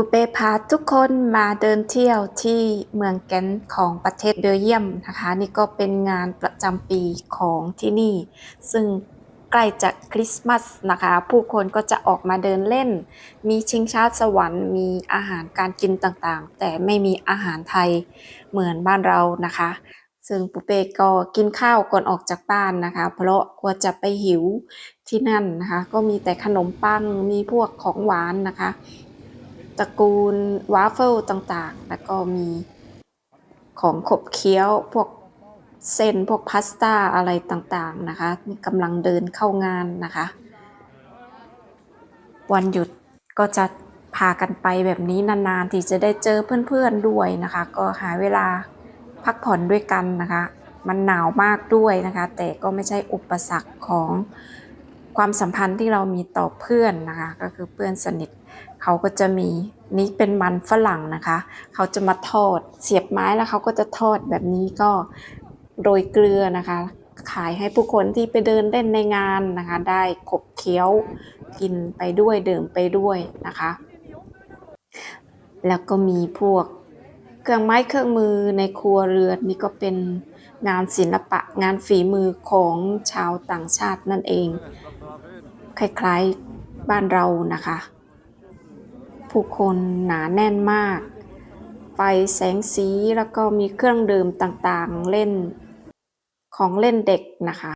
ปุเป้พาทุกคนมาเดินเที่ยวที่เมืองแกนของประเทศเบลเยียมนะคะ นี่ก็เป็นงานประจำปีของที่นี่ ซึ่งใกล้จะคริสต์มาสนะคะ ผู้คนก็จะออกมาเดินเล่น มีชิงช้าสวรรค์ มีอาหารการกินต่างๆ แต่ไม่มีอาหารไทยเหมือนบ้านเรานะคะ ซึ่งปุเป้ก็กินข้าวก่อนออกจากบ้านนะคะ เพราะกลัวจะไปหิวที่นั่นนะคะ ก็มีแต่ขนมปังมีพวกของหวานนะคะ ตระกูลวาฟเฟิลต่างๆ แล้วก็มีของขบเคี้ยวพวกเส้นพวกพาสต้าอะไรต่างๆนะคะกำลังเดินเข้างานนะคะ วันหยุดก็จะพากันไปแบบนี้นานๆ ที่จะได้เจอเพื่อนๆด้วยนะคะ ก็หาเวลาพักผ่อนด้วยกันนะคะ มันหนาวมากด้วยนะคะ แต่ก็ไม่ใช่อุปสรรคของ ความสัมพันธ์ที่เรามีต่อเพื่อนนะคะ ก็คือเพื่อนสนิทเขาก็จะมีนี่เป็นมันฝรั่งนะคะ เขาจะมาทอดเสียบไม้แล้วเขาก็จะทอดแบบนี้ก็โรยเกลือนะคะ ขายให้ผู้คนที่ไปเดินเล่นในงานนะคะ ได้ขบเคี้ยวกินไปด้วยดื่มไปด้วยนะคะ แล้วก็มีพวกเครื่องไม้เครื่องมือในครัวเรือนนี่ก็เป็นงานศิลปะงานฝีมือของชาวต่างชาตินั่นเอง คล้ายๆบ้านเรานะคะ ผู้คนหนาแน่นมาก ไฟแสงสีแล้วก็มีเครื่องดื่มต่างๆเล่นของเล่นเด็กนะคะ